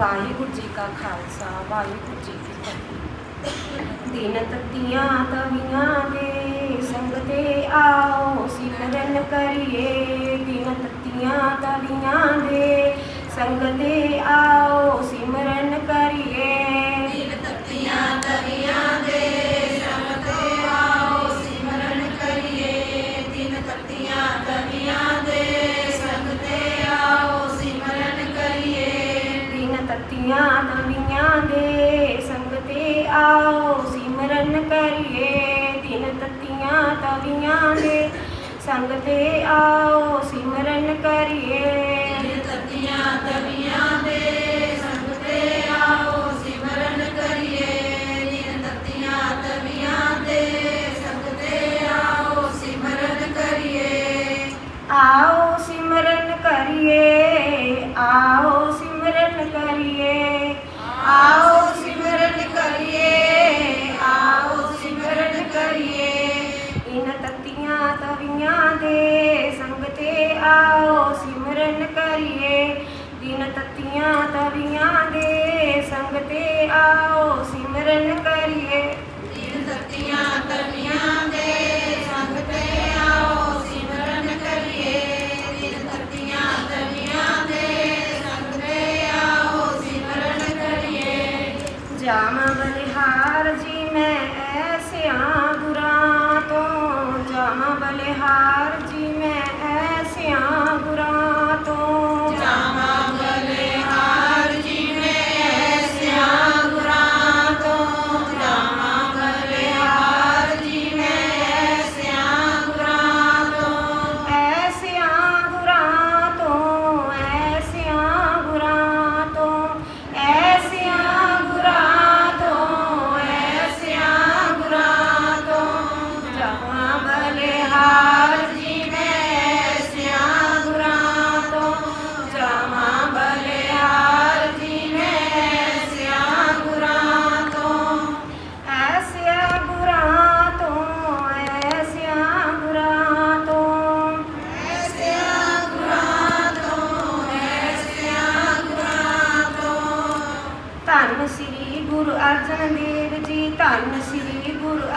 ਵਾਹਿਗੁਰੂ ਜੀ ਕਾ ਖਾਲਸਾ, ਵਾਹਿਗੁਰੂ ਜੀ ਕੀ ਫਤਿਹ। ਦਿਨ ਤਤੀਆਂ ਤਵੀਆਂ ਦੇ ਸੰਗਤੇ ਆਓ, ਸਿਮਰਨ ਕਰੀਏ। ਦਿਨ ਤਤੀਆਂ ਤਵੀਆਂ ਦੇ ਸੰਗਤੇ ਆਓ ਦੁਨੀਆ ਨਵੀਆਂ ਦੇ ਸੰਗਤੇ ਆਓ। ਸਿਮਰਨ ਕਰੀਏ ਦਿਨ ਤਤੀਆਂ ਤਵੀਆਂ ਦੇ ਸੰਗਤੇ ਆਓ। ਸਿਮਰਨ ਕਰੀਏ ਦਿਨ ਤਤੀਆਂ ਤਵੀਆਂ ਆਓ ਸਿਮਰਨ ਕਰੀਏ। ਜਿਨ ਸਤੀਆਂ ਕਰਨੀਆਂ ਦੇ ਸੰਗ ਤੇ ਆਓ ਸਿਮਰਨ ਕਰੀਏ। ਜਿਨ ਸਤੀਆਂ ਕਰਨੀਆਂ ਦੇ ਸੰਗ ਤੇ ਆਓ ਸਿਮਰਨ ਕਰੀਏ। ਜਾਮ ਬਲਿਹਾਰ ਜੀ ਮੈਂ ਐਸਿਆਂ ਗੁਰਾਂ ਤੋਂ। ਜਾਮ ਬਲਿਹਾਰ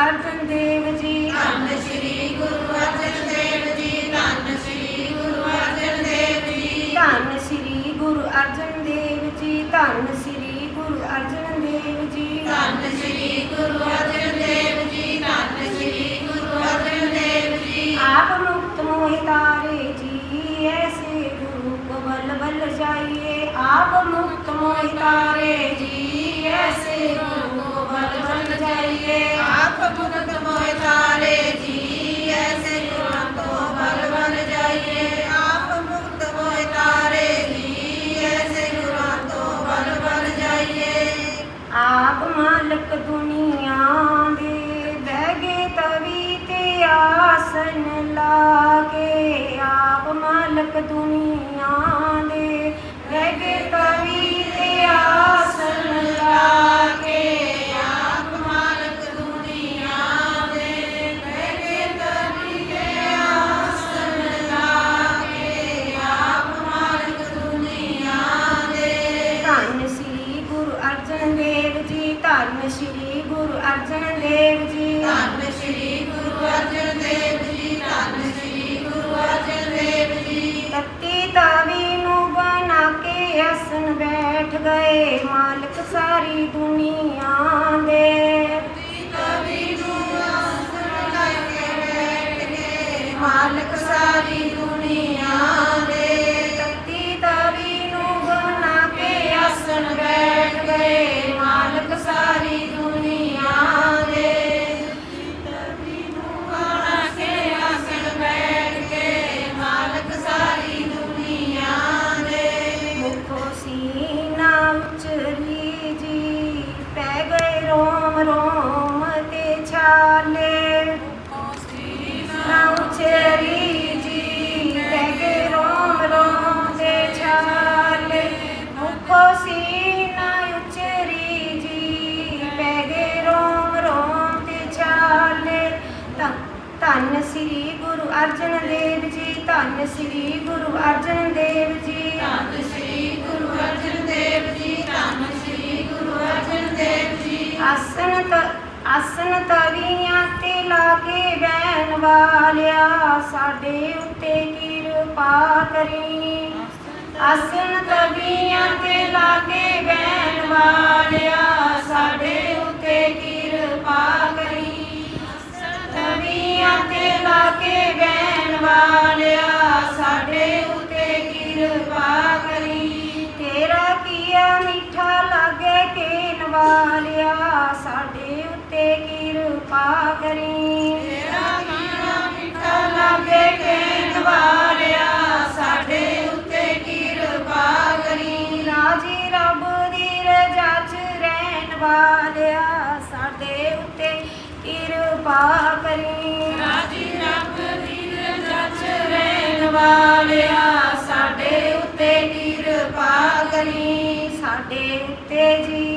अर्जुन देव जी Vamos, vamos. गए मालिक सारी दुनिया રોમ તે છાલે ના ઉછેરી જી કે રોમ રોમ તે છાલે મુખો સી ના ઉછેરી જી બેગે રોમ રોમ તે છાલે ਧੰਨ ਸ੍ਰੀ ਗੁਰੂ ਅਰਜਨ ਦੇਵ ਜੀ ਧੰਨ ਸ੍ਰੀ ਗੁਰੂ ਅਰਜਨ ਦੇਵ ਜੀ ਧੰਨ ਤਵੀਆਂ ਤੇ ਲਾਗੇ ਬੈਨ ਵਾਲਿਆ, ਸਾਡੇ ਉੱਤੇ ਕਿਰਪਾ ਕਰੀ। ਆਸਨ ਤਵੀਆਂ ਤੇ ਲਾਗੇ ਬੈਨ ਵਾਲਿਆ, ਸਾਡੇ ਉੱਤੇ ਕਿਰਪਾ ਕਰੀ। ਤਵੀਆਂ ਤੇ ਲਾਗੇ ਬੈਨ ਵਾਲਿਆ, ਸਾਡੇ ਉੱਤੇ ਕਿਰਪਾ ਕਰੀ। ਤੇਰਾ ਕੀਆ ਮਿੱਠਾ ਲਾਗੇ ਕੇਨ ਵਾਲਿਆ, ਸਾਡੇ ਉੱਤੇ ਕਿਰਪਾ ਕਰੀ। ਤੇਰਾ ਕੀਆ ਮਿੱਠਾ ਲਾਗੇ ਕੇਨ ਵਾਲਿਆ ਸਾਡੇ ਉੱਤੇ ਕਿਰਪਾ ਕਰੀ। ਰਾਜੀ ਰੱਬ ਦੀ ਰਜਾ ਚ ਰਹਿਣ ਵਾਲਿਆ ਸਾਡੇ ਉੱਤੇ ਕਿਰਪਾ ਕਰੀ। ਰਾਜੀ ਰੱਬ ਦੀ ਰਜਾ ਚ ਰਹਿਣ ਵਾਲਿਆ ਸਾਡੇ ਉੱਤੇ ਕਿਰਪਾ ਕਰੀ। ਸਾਡੇ ਉੱਤੇ ਜੀ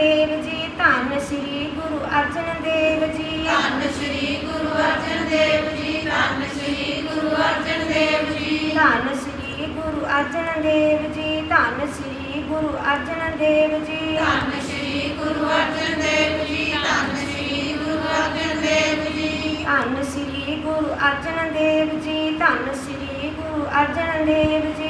ਦੇਵ ਜੀ ਧੰਨ ਸ੍ਰੀ ਗੁਰੂ ਅਰਜਨ ਦੇਵ ਜੀ। ਧੰਨ ਸ੍ਰੀ ਗੁਰੂ ਅਰਜਨ ਦੇਵ ਜੀ ਧੰਨ ਸ੍ਰੀ ਗੁਰੂ ਅਰਜਨ ਦੇਵ ਜੀ। ਧੰਨ ਸ੍ਰੀ ਗੁਰੂ ਅਰਜਨ ਦੇਵ ਜੀ ਧੰਨ ਸ੍ਰੀ ਗੁਰੂ ਅਰਜਨ ਦੇਵ ਜੀ। ਧੰਨ ਸ੍ਰੀ ਗੁਰੂ ਅਰਜਨ ਦੇਵ ਜੀ ਧੰਨ ਸ੍ਰੀ ਗੁਰੂ ਅਰਜਨ ਦੇਵ ਜੀ। ਧੰਨ ਸ੍ਰੀ ਗੁਰੂ ਅਰਜਨ ਦੇਵ ਜੀ ਧੰਨ ਸ੍ਰੀ ਗੁਰੂ ਅਰਜਨ ਦੇਵ ਜੀ।